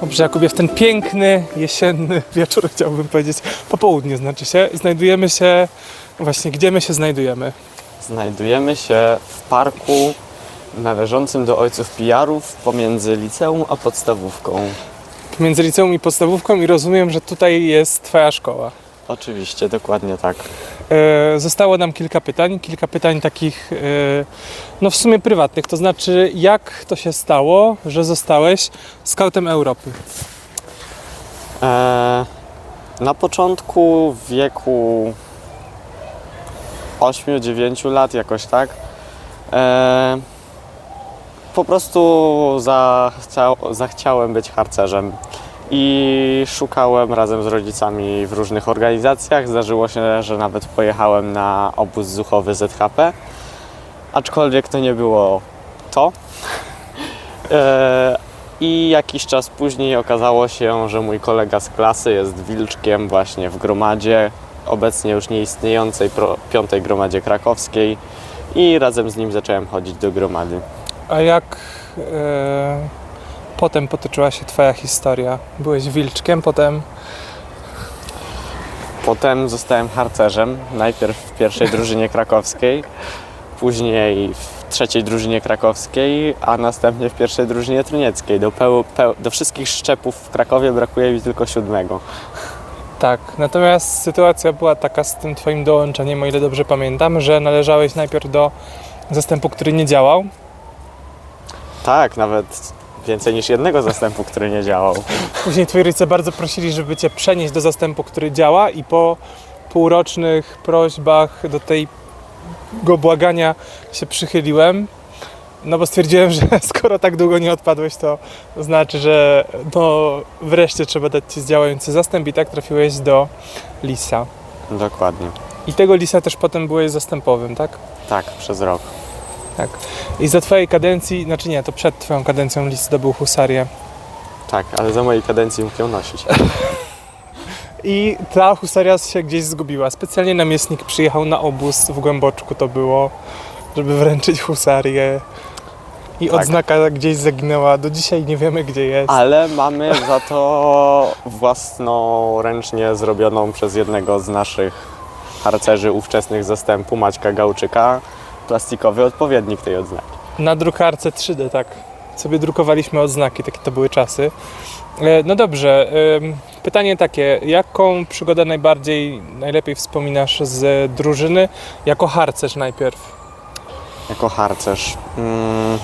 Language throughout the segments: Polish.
Dobrze, Jakubie, w ten piękny, jesienny wieczór, chciałbym powiedzieć, popołudnie znaczy się, znajdujemy się, właśnie, gdzie my się znajdujemy? Znajdujemy się w parku należącym do ojców Pijarów pomiędzy liceum a podstawówką. Między liceum i podstawówką i rozumiem, że tutaj jest Twoja szkoła. Oczywiście, dokładnie tak. E, zostało nam kilka pytań, kilka pytań takich, e, no w sumie prywatnych, to znaczy jak to się stało, że zostałeś skautem Europy? E, na początku wieku 8-9 lat jakoś tak po prostu zachciał, zachciałem być harcerzem i szukałem razem z rodzicami w różnych organizacjach. Zdarzyło się, że nawet pojechałem na obóz zuchowy ZHP, aczkolwiek to nie było to. E, i jakiś czas później okazało się, że mój kolega z klasy jest wilczkiem właśnie w gromadzie, obecnie już nieistniejącej piątej gromadzie krakowskiej i razem z nim zacząłem chodzić do gromady. A jak e, potem potoczyła się Twoja historia? Byłeś wilczkiem, potem Potem zostałem harcerzem, najpierw w pierwszej drużynie krakowskiej, później w trzeciej drużynie krakowskiej, a następnie w pierwszej drużynie trunieckiej. Do, peł, peł, do wszystkich szczepów w Krakowie brakuje mi tylko siódmego. Tak, natomiast sytuacja była taka z tym Twoim dołączeniem, o ile dobrze pamiętam, że należałeś najpierw do zastępu, który nie działał. Tak, nawet więcej niż jednego zastępu, który nie działał. Później Twoi rodzice bardzo prosili, żeby Cię przenieść do zastępu, który działa i po półrocznych prośbach do tego błagania się przychyliłem. No bo stwierdziłem, że skoro tak długo nie odpadłeś, to znaczy, że no wreszcie trzeba dać Ci działający zastęp i tak trafiłeś do Lisa. Dokładnie. I tego Lisa też potem byłeś zastępowym, tak? Tak, przez rok. Tak. I za twojej kadencji, znaczy nie, to przed twoją kadencją Lis zdobył husarię. Tak, ale za mojej kadencji mógł ją nosić. I ta husaria się gdzieś zgubiła. Specjalnie namiestnik przyjechał na obóz w Głęboczku to było, żeby wręczyć husarię. I Tak. odznaka gdzieś zaginęła. Do dzisiaj nie wiemy, gdzie jest. Ale mamy za to własnoręcznie zrobioną przez jednego z naszych harcerzy ówczesnych zastępu, Maćka Gałczyka, plastikowy odpowiednik tej odznaki. Na drukarce 3D, tak. Sobie drukowaliśmy odznaki, takie to były czasy. E, No dobrze, pytanie takie, jaką przygodę najbardziej, najlepiej wspominasz z drużyny jako harcerz najpierw? Jako harcerz. Mm,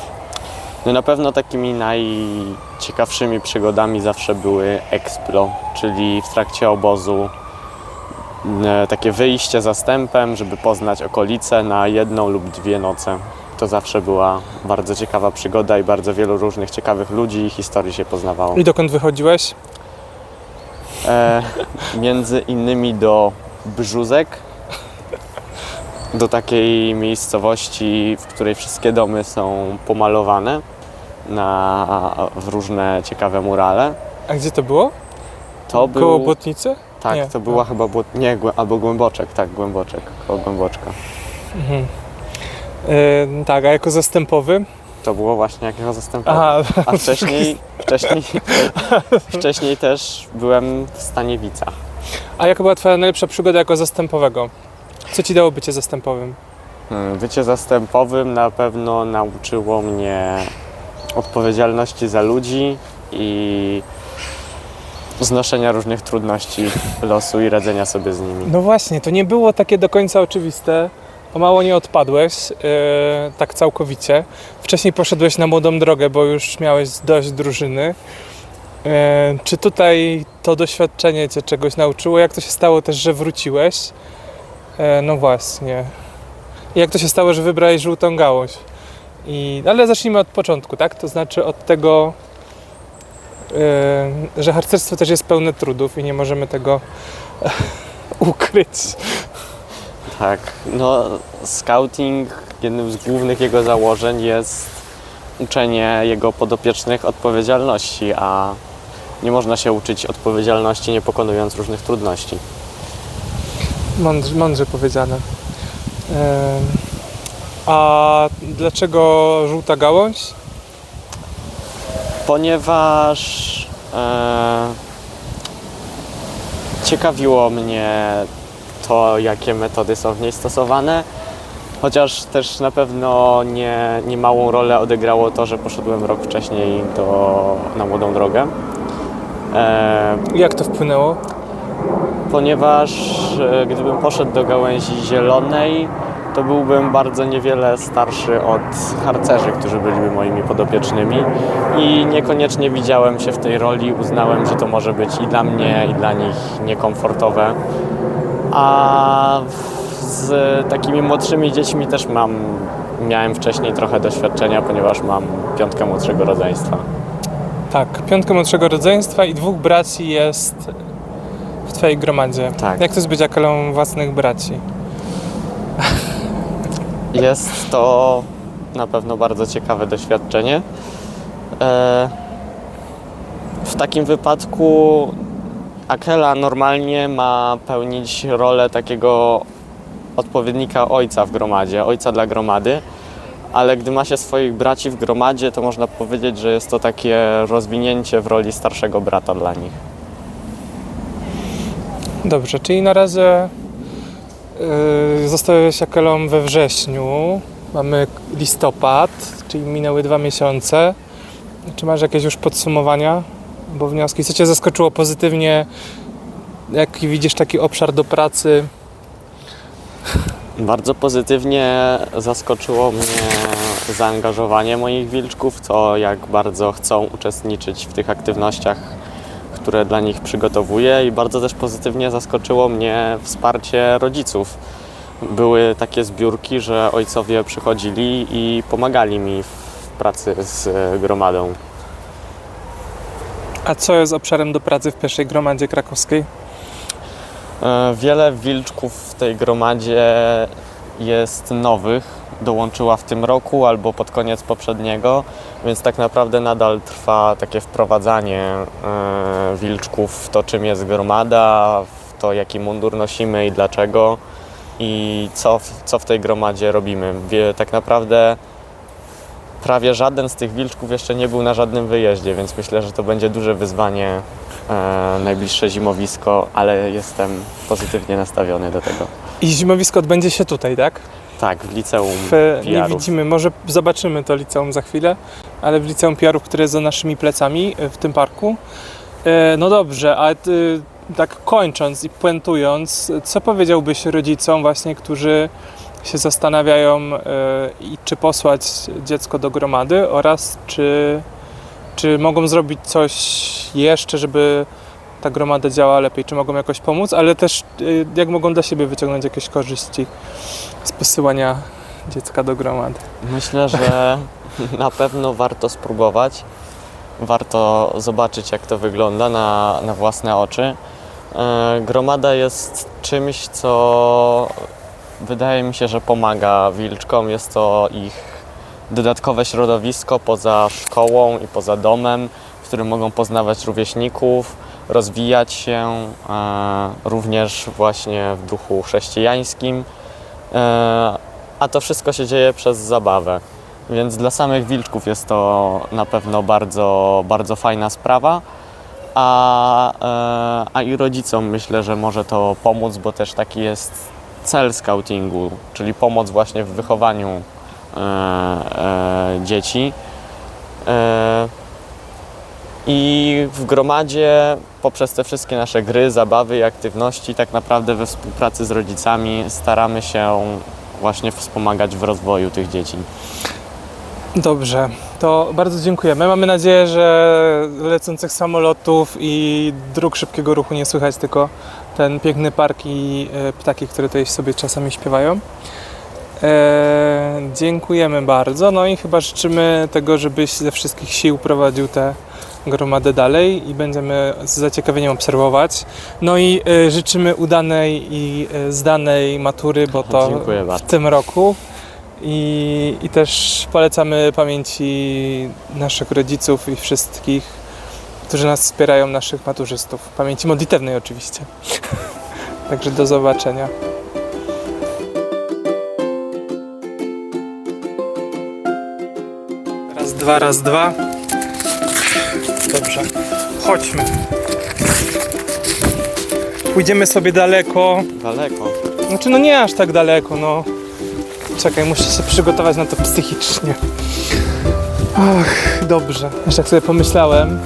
No na pewno takimi najciekawszymi przygodami zawsze były Explo, czyli w trakcie obozu takie wyjście zastępem, żeby poznać okolice na jedną lub dwie noce. To zawsze była bardzo ciekawa przygoda i bardzo wielu różnych ciekawych ludzi i historii się poznawało. I dokąd wychodziłeś? E, między innymi do Brzuzek, do takiej miejscowości, w której wszystkie domy są pomalowane na, w różne ciekawe murale. A gdzie to było? To Koło był, Błotnicy? Tak, nie, to była chyba, Błot- nie, albo Głęboczek, tak, Głęboczek, koło Głęboczka. Mhm. E, tak, a jako zastępowy? To było właśnie jakiego zastępowe. Aha, A wcześniej, wcześniej, wcześniej też byłem w Staniewicach. a jaka była twoja najlepsza przygoda jako zastępowego? Co ci dało bycie zastępowym? Hmm, Bycie zastępowym na pewno nauczyło mnie odpowiedzialności za ludzi i znoszenia różnych trudności losu i radzenia sobie z nimi. No właśnie, to nie było takie do końca oczywiste. O mało nie odpadłeś, e, tak całkowicie. Wcześniej poszedłeś na młodą drogę, bo już miałeś dość drużyny. E, czy tutaj to doświadczenie cię czegoś nauczyło? Jak to się stało też, że wróciłeś? E, no właśnie. Jak to się stało, że wybrałeś żółtą gałąź? I, ale zacznijmy od początku, tak? To znaczy od tego, że harcerstwo też jest pełne trudów i nie możemy tego ukryć. Tak, no scouting, jednym z głównych jego założeń jest uczenie jego podopiecznych odpowiedzialności, a nie można się uczyć odpowiedzialności nie pokonując różnych trudności. Mądrze, mądrze powiedziane. A dlaczego żółta gałąź? Ponieważ E, ciekawiło mnie to, jakie metody są w niej stosowane. Chociaż też na pewno nie, nie małą rolę odegrało to, że poszedłem rok wcześniej do, na młodą drogę. E, Jak to wpłynęło? ponieważ e, gdybym poszedł do gałęzi zielonej, to byłbym bardzo niewiele starszy od harcerzy, którzy byliby moimi podopiecznymi i niekoniecznie widziałem się w tej roli. Uznałem, że to może być i dla mnie, i dla nich niekomfortowe. A z takimi młodszymi dziećmi też mam, miałem wcześniej trochę doświadczenia, ponieważ mam piątkę młodszego rodzeństwa. Tak, piątkę młodszego rodzeństwa i dwóch braci jest w twojej gromadzie. Tak. Jak to jest być akalą własnych braci? Jest to na pewno bardzo ciekawe doświadczenie. E, W takim wypadku Akela normalnie ma pełnić rolę takiego odpowiednika ojca w gromadzie, ojca dla gromady, ale gdy ma się swoich braci w gromadzie, to można powiedzieć, że jest to takie rozwinięcie w roli starszego brata dla nich. Dobrze, czyli na razie yy, zostałeś akalą we wrześniu. Mamy listopad, czyli minęły dwa miesiące. Czy masz jakieś już podsumowania albo wnioski? Co Cię zaskoczyło pozytywnie? Jaki widzisz taki obszar do pracy? Bardzo pozytywnie zaskoczyło mnie zaangażowanie moich wilczków, to jak bardzo chcą uczestniczyć w tych aktywnościach, które dla nich przygotowuję i bardzo też pozytywnie zaskoczyło mnie wsparcie rodziców. Były takie zbiórki, że ojcowie przychodzili i pomagali mi w pracy z gromadą. A co jest obszarem do pracy w pierwszej gromadzie krakowskiej? E, Wiele wilczków w tej gromadzie jest nowych. Dołączyła w tym roku albo pod koniec poprzedniego, więc tak naprawdę nadal trwa takie wprowadzanie e, wilczków w to, czym jest gromada, w to, jaki mundur nosimy i dlaczego i co, co w tej gromadzie robimy. Tak naprawdę prawie żaden z tych wilczków jeszcze nie był na żadnym wyjeździe, więc myślę, że to będzie duże wyzwanie e, najbliższe zimowisko, ale jestem pozytywnie nastawiony do tego. I zimowisko odbędzie się tutaj, tak? Tak, w liceum W, nie widzimy, może zobaczymy to liceum za chwilę, ale w liceum PR-ów, które jest za naszymi plecami e, w tym parku. E, No dobrze, a ty, tak kończąc i puentując, co powiedziałbyś rodzicom właśnie, którzy się zastanawiają, e, i czy posłać dziecko do gromady oraz czy, czy mogą zrobić coś jeszcze, żeby ta gromada działała lepiej, czy mogą jakoś pomóc, ale też e, jak mogą dla siebie wyciągnąć jakieś korzyści z posyłania dziecka do gromady. Myślę, że na pewno warto spróbować. Warto zobaczyć, jak to wygląda na, na własne oczy. E, Gromada jest czymś, co wydaje mi się, że pomaga wilczkom. Jest to ich dodatkowe środowisko poza szkołą i poza domem, w którym mogą poznawać rówieśników, rozwijać się e, również właśnie w duchu chrześcijańskim. E, a to wszystko się dzieje przez zabawę. Więc dla samych wilczków jest to na pewno bardzo, bardzo fajna sprawa. A, e, a i rodzicom myślę, że może to pomóc, bo też taki jest cel scoutingu, czyli pomoc właśnie w wychowaniu e, e, dzieci. E, I w gromadzie poprzez te wszystkie nasze gry, zabawy i aktywności, tak naprawdę we współpracy z rodzicami staramy się właśnie wspomagać w rozwoju tych dzieci. Dobrze, to bardzo dziękujemy. Mamy nadzieję, że lecących samolotów i dróg szybkiego ruchu nie słychać, tylko ten piękny park i e, ptaki, które tutaj sobie czasami śpiewają. E, dziękujemy bardzo. No i chyba życzymy tego, żebyś ze wszystkich sił prowadził tę gromadę dalej i będziemy z zaciekawieniem obserwować. No i e, życzymy udanej i e, zdanej matury, bo to w tym roku. I, I też polecamy pamięci naszych rodziców i wszystkich, którzy nas wspierają, naszych maturzystów. Pamięci modlitewnej oczywiście. Także do zobaczenia. Dwa, raz, dwa. Dobrze. chodźmy. Pójdziemy sobie daleko. Daleko. Znaczy, no nie aż tak daleko, no. Czekaj, muszę się przygotować na to psychicznie. Ach, dobrze. Jeszcze jak sobie pomyślałem,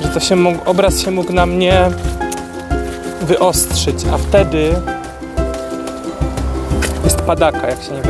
że to się mógł, obraz się mógł na mnie wyostrzyć, a wtedy jest padaka, jak się nie